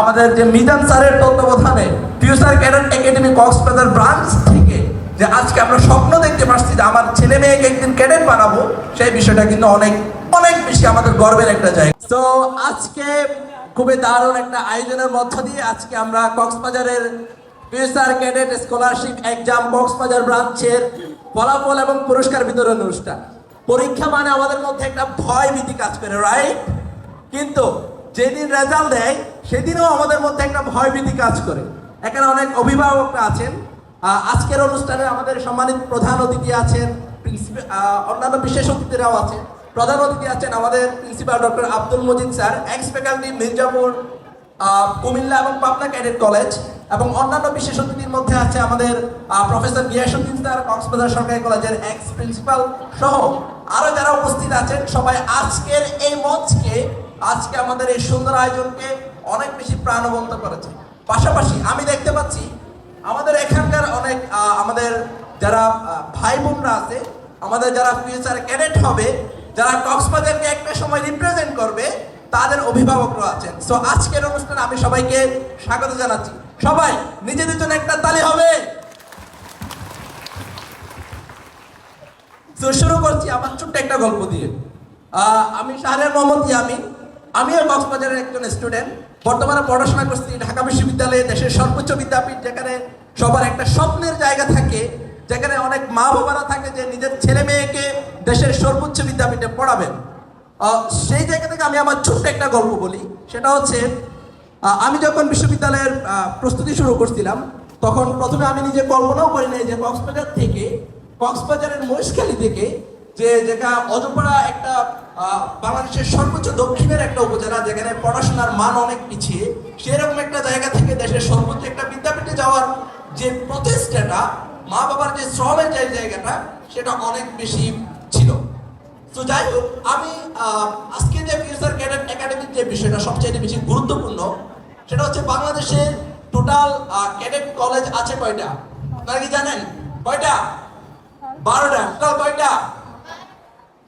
আমাদের যে মিজান স্যারের তত্ত্বাবধানে future cadet academy Cox's Bazar branch থেকে যে আজকে আমরা স্বপ্ন দেখতে পাচ্ছি যে আমার ছেলে মেয়েকে একদিন ক্যাডেট বানাবো, সেই বিষয়টা কিন্তু অনেক অনেক বেশি আমাদের গর্বের একটা জায়গা। তো আজকে খুবই দারুণ একটা আয়োজনের মধ্য দিয়ে আজকে আমরা কক্সবাজারের future cadet scholarship exam Cox's Bazar ব্রাঞ্চের ফলাফল এবং পুরস্কার বিতরণ অনুষ্ঠান। পরীক্ষা মানে আমাদের মধ্যে একটা ভয় ভীতি কাজ করে রাইট কিন্তু যেদিন রেজাল্ট দেয় সেদিনও আমাদের মধ্যে একটা ভয় ভীতি কাজ করে। এখানে অনেক অভিভাবকরা আছেন। আজকের অনুষ্ঠানে আমাদের সম্মানিত প্রধান অতিথি আছেন অন্যান্য বিশেষ অতিথিরাও আছেন। প্রধান অতিথি আছেন আমাদের principal doctor Abdul Majid sir ex faculty Mirzapur Comilla এবং পাবনা ক্যাডেট কলেজ এবং অন্যান্য বিশেষ অতিথির মধ্যে আছে আমাদের প্রফেসর গিয়াসুদ্দিন স্যার, কক্সবাজার সরকারি কলেজের এক্স প্রিন্সিপাল সহ আরও যারা উপস্থিত আছেন। সবাই আজকের এই মঞ্চকে, আজকে আমাদের এই সুন্দর আয়োজনকে অনেক বেশি প্রাণবন্ত করেছে পাশাপাশি আমি দেখতে পাচ্ছি আমাদের এখানকার অনেক আমাদের যারা ভাই বোনরা আছে, আমাদের যারা ফিউচার ক্যাডেট হবে, যারা কক্সবাজারকে একটা সময় রিপ্রেজেন্ট করবে, তাদের অভিভাবকরা আছেন। সো আজকের অনুষ্ঠানে আমি সবাইকে স্বাগত জানাচ্ছি। সবাই, নিজেদের জন্য একটা তালি হবে। তো শুরু করছি আমার ছোট্ট একটা গল্প দিয়ে। আমি শাহরের মোহাম্মদ ইয়ামিন। আমিও কক্সবাজারের একজন স্টুডেন্ট বর্তমানে পড়াশোনা করছি ঢাকা বিশ্ববিদ্যালয়ে দেশের সর্বোচ্চ বিদ্যাপীঠ, যেখানে সবার একটা স্বপ্নের জায়গা থাকে, যেখানে অনেক মা বাবারা থাকে যে নিজের ছেলে মেয়েকে দেশের সর্বোচ্চ বিদ্যাপীঠে পড়াবেন। সেই জায়গা থেকে আমি আমার ছোট্ট একটা গল্প বলি। সেটা হচ্ছে আমি যখন বিশ্ববিদ্যালয়ের প্রস্তুতি শুরু করছিলাম, তখন প্রথমে আমি নিজে কল্পনাও করি নাই যে কক্সবাজার থেকে, কক্সবাজারের মহেশখালী থেকে যে যেটা অজপাড়া একটা বাংলাদেশের সর্বোচ্চ দক্ষিণের একটা উপজেলা, যেখানে পড়াশোনার মান অনেক পিছিয়ে, সেরকম একটা জায়গা থেকে দেশের সর্বোচ্চ একটা বিদ্যাপীঠে যাওয়ার যে প্রচেষ্টাটা, মা বাবার যে শ্রমের যে জায়গাটা, সেটা অনেক বেশি ছিল। তো যাই হোক, আমি আজকে যে ফিউচার ক্যাডেট একাডেমির যে বিষয়টা সবচেয়ে বেশি গুরুত্বপূর্ণ, সেটা হচ্ছে বাংলাদেশের টোটাল ক্যাডেট কলেজ আছে কয়টা? আপনারা কি জানেন? কয়টা? বারোটা। টোটাল কয়টা?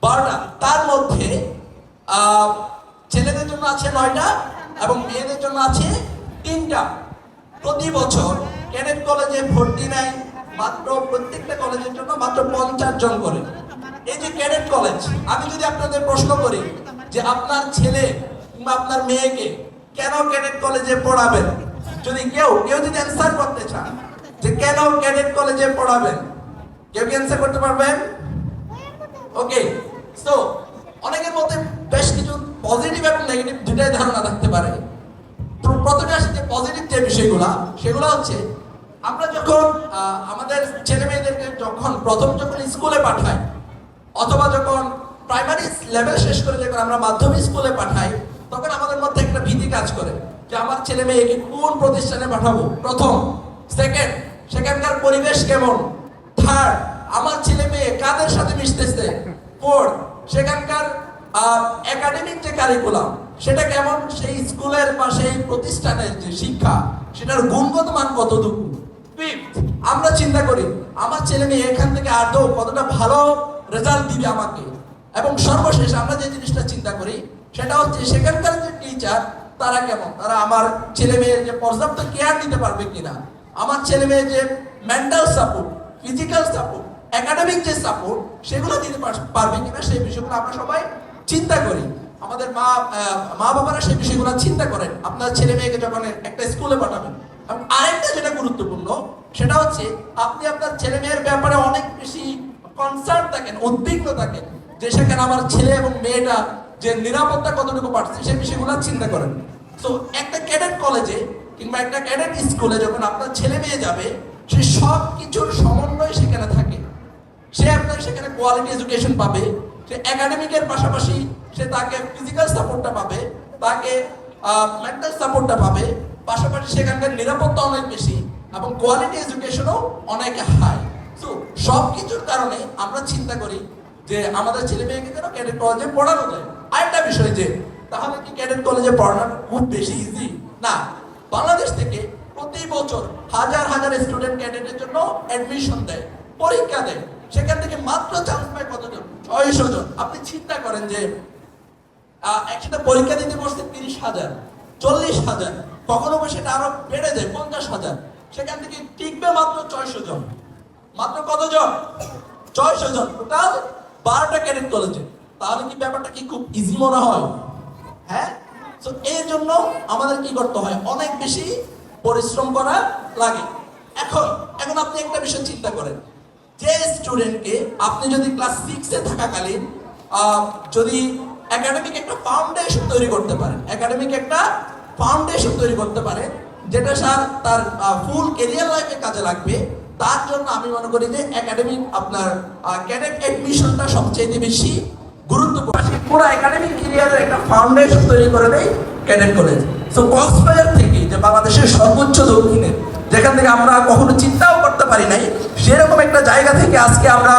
বারোটা। তার মধ্যে ছেলেদের জন্য আছে নয়টা এবং মেয়েদের জন্য আছে তিনটা। প্রতি বছর ক্যাডেট কলেজে ভর্তি নেয় মাত্র প্রত্যেকটা কলেজের জন্য মাত্র পঞ্চাশ জন করে। এই যে ক্যাডেট কলেজ, আমি যদি আপনাদের প্রশ্ন করি যে আপনার ছেলে কিংবা আপনার মেয়েকে কেন ক্যাডেট কলেজে পড়াবেন? যদি কেউ কেউ যদি অ্যান্সার করতে চান যে কেন ক্যাডেট কলেজে পড়াবেন, কেউ কি অ্যান্সার করতে পারবেন? ওকে সো অনেকের মধ্যে বেশ কিছু পজিটিভ এবং নেগেটিভ দুটাই ধারণা থাকতে পারে। প্রথমে আসে যে পজিটিভ যে বিষয়গুলো, সেগুলো হচ্ছে আমরা যখন আমাদের ছেলে মেয়েদেরকে যখন প্রথম যখন স্কুলে পাঠাই, অথবা যখন প্রাইমারি লেভেল শেষ করে যখন আমরা মাধ্যমিক স্কুলে পাঠাই, তখন আমাদের মধ্যে একটা ভীতি কাজ করে যে আমার ছেলে মেয়েকে কোন প্রতিষ্ঠানে পাঠাবো? প্রথম। সেকেন্ড সেখানকার পরিবেশ কেমন? থার্ড আমার ছেলে মেয়ে কাদের সাথে মিশতেছে? ফোর্থ সেখানকার একাডেমিক যে কারিকুলাম সেটা কেমন? সেই স্কুলের বা সেই প্রতিষ্ঠানের যে শিক্ষা সেটার গুণগত মান কতটুকু? আমরা চিন্তা করি আমার ছেলে মেয়ে এখান থেকে আদৌ কতটা ভালো রেজাল্ট দিবে আমাকে? এবং সর্বশেষ আমরা যে জিনিসটা চিন্তা করি সেটা হচ্ছে সেখানকার যে টিচার তারা কেমন? তারা আমার ছেলে মেয়ের যে পর্যাপ্ত কেয়ার নিতে পারবে কিনা? আমার ছেলে মেয়ের যে mental support physical support academic যে সাপোর্ট সেগুলো দিতে পার- পারবে কিনা সেই বিষয়গুলো আমরা সবাই চিন্তা করি। আমাদের মা মা বাবারা সেই বিষয়গুলো চিন্তা করেন। আপনার ছেলে মেয়েকে যখন একটা স্কুলে পাঠাবেন। আরেকটা যেটা গুরুত্বপূর্ণ, সেটা হচ্ছে আপনি আপনার ছেলে মেয়ের ব্যাপারে অনেক বেশি কনসার্ন থাকেন, উদ্বিগ্ন থাকেন যে সেখানে আমার ছেলে এবং মেয়েটা যে নিরাপত্তা কতটুকু পাচ্ছে, সেই বিষয়গুলো চিন্তা করেন। তো একটা ক্যাডেট কলেজে কিংবা একটা ক্যাডেট স্কুলে যখন আপনার ছেলে মেয়ে যাবে, সে সব কিছুর সমন্বয় সেখানে থাকে। সে আপনার সেখানে কোয়ালিটি এডুকেশন পাবে, সে একাডেমিকের পাশাপাশি সে তাকে ফিজিক্যাল সাপোর্টটা পাবে, তাকে মেন্টাল সাপোর্টটা পাবে, পাশাপাশি সেখানকার নিরাপত্তা অনেক বেশি এবং কোয়ালিটি এডুকেশনও অনেক হাই তো সব কিছুর কারণে আমরা চিন্তা করি যে আমাদের ছেলে মেয়েকে যেন ক্যাডেট কলেজে পড়ানো যায়। আরেকটা বিষয় যে, তাহলে কি ক্যাডেট কলেজে পড়ানো খুব বেশি ইজি না। বাংলাদেশ থেকে প্রতি বছর হাজার হাজার স্টুডেন্ট ক্যাডেটের জন্য অ্যাডমিশন দেয়, পরীক্ষা দেয়। সেখান থেকে মাত্র চান্স পায় কতজন? ছয়শো জন। আপনি চিন্তা করেন যে একসাথে পরীক্ষা দিতে বসছে তিরিশ হাজার, চল্লিশ হাজার, কখনো সেটা আরও বেড়ে যায়, পঞ্চাশ হাজার। সেখান থেকে টিকবে মাত্র ছয়শো জন। মাত্র কতজন? ছয়শো জন। টোটাল বারোটা ক্যাডেট কলেজে। তাহলে কি ব্যাপারটা কি খুব ইজি মনে হয়? হ্যাঁ? তো এর জন্য আমাদের কি করতে হয়? অনেক বেশি পরিশ্রম করা লাগে। এখন এখন আপনি একটা বিষয় চিন্তা করেন। যে স্টুডেন্টকে আপনি যদি ক্লাস সিক্সে থাকাকালীন যদি একাডেমিক একটা ফাউন্ডেশন তৈরি করতে পারেন একাডেমিক একটা ফাউন্ডেশন তৈরি করতে পারেন, যেটা স্যার তার ফুল কেরিয়ার লাইফে কাজে লাগবে, তার জন্য আমি মনে করি যে একাডেমিক আপনার ক্যাডেট এডমিশনটা সবচেয়ে বেশি গুরুত্বপূর্ণ। পুরো একাডেমিক ক্যারিয়ারের একটা ফাউন্ডেশন তৈরি করে দেয় ক্যাডেট কলেজ তো কক্সবাজার থেকে যে বাংলাদেশের সর্বোচ্চ দক্ষিণে, যেখান থেকে আমরা কখনো চিন্তাও পারি নাই। সেরকম একটা জায়গা থেকে আজকে আমরা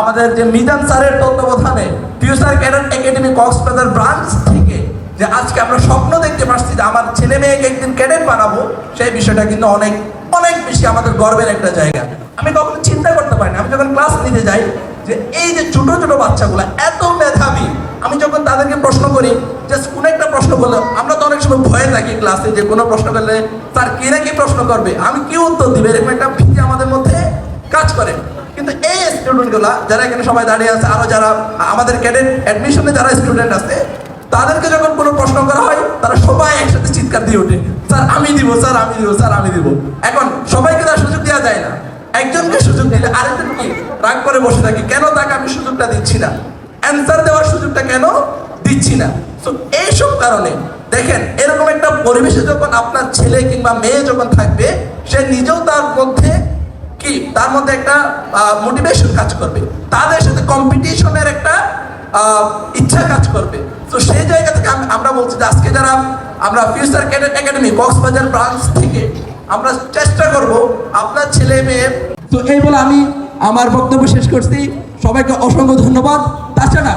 আমাদের যে মিজান স্যারের তত্ত্বাবধানে future cadet academy Cox's Bazar branch থেকে যে আজকে আমরা স্বপ্ন দেখতে পাচ্ছি যে আমার ছেলে মেয়েকে একদিন ক্যাডেট বানাবো, সেই বিষয়টা কিন্তু অনেক অনেক বেশি আমাদের গর্বের একটা জায়গা। আমি কখনো চিন্তা করতে পারি না আমি যখন ক্লাস নিতে যাই যে এই যে ছোট ছোট বাচ্চাগুলো এত মেধাবী, আমি যখন তাদেরকে প্রশ্ন করি, যে কোনো একটা প্রশ্ন করলে, আমরা তো অনেক সময় ভয়ে থাকি ক্লাসে যে কোনো প্রশ্ন করলে স্যার কে না কি প্রশ্ন করবে? আমি কি উত্তর দিবে? এরকম একটা ভীতি আমাদের মধ্যে কাজ করে। কিন্তু এই স্টুডেন্টগুলা যারা এখানে সবাই দাঁড়িয়ে আছে, আরও যারা আমাদের ক্যাডেট অ্যাডমিশনে যারা স্টুডেন্ট আছে, তাদেরকে যখন কোনো প্রশ্ন করা হয়, তারা সবাই একসাথে চিৎকার দিয়ে ওঠে, স্যার, আমি দিব, স্যার, আমি দিব, স্যার, আমি দিব। এখন সবাইকে তার সুযোগ দেওয়া যায় না। একজনকে সুযোগ দিলে আরেকজন কি রাগ করে বসে থাকে, কেন তাকে আমি সুযোগটা দিচ্ছি না? অ্যান্সার দেওয়ার সুযোগটা কেন দিচ্ছি না? তো এইসব কারণে দেখেন, এরকম একটা পরিবেশে যখন আপনার ছেলে কিংবা মেয়ে যখন থাকবে, সে নিজেও তার মধ্যে কি? তার মধ্যে একটা মোটিভেশন কাজ করবে। তাদের সাথে কম্পিটিশনের একটা ইচ্ছা কাজ করবে। তো সেই জায়গা থেকে আমরা বলছি যে আজকে যারা আমরা future cadet academy Cox's Bazar branch থেকে আমরা চেষ্টা করব আপনার ছেলে মেয়ে তো এই বলে আমি আমার বক্তব্য শেষ করছি। সবাইকে অসংখ্য ধন্যবাদ। তাছাড়া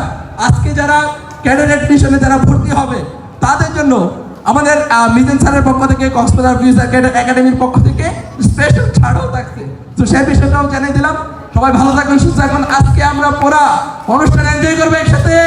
আজকে যারা ক্যাডেট এডমিশনে যারা ভর্তি হবে তাদের জন্য আমাদের মিজান স্যারের পক্ষ থেকে, কক্সবাজার ফিউচার একাডেমির পক্ষ থেকে স্পেশাল ছাড়ও থাকছে। তো সেই বিষয়টাও জানিয়ে দিলাম। সবাই ভালো থাকবেন, সুস্থ এখন আজকে আমরা পড়া অনুষ্ঠান এনজয় করব একসাথে।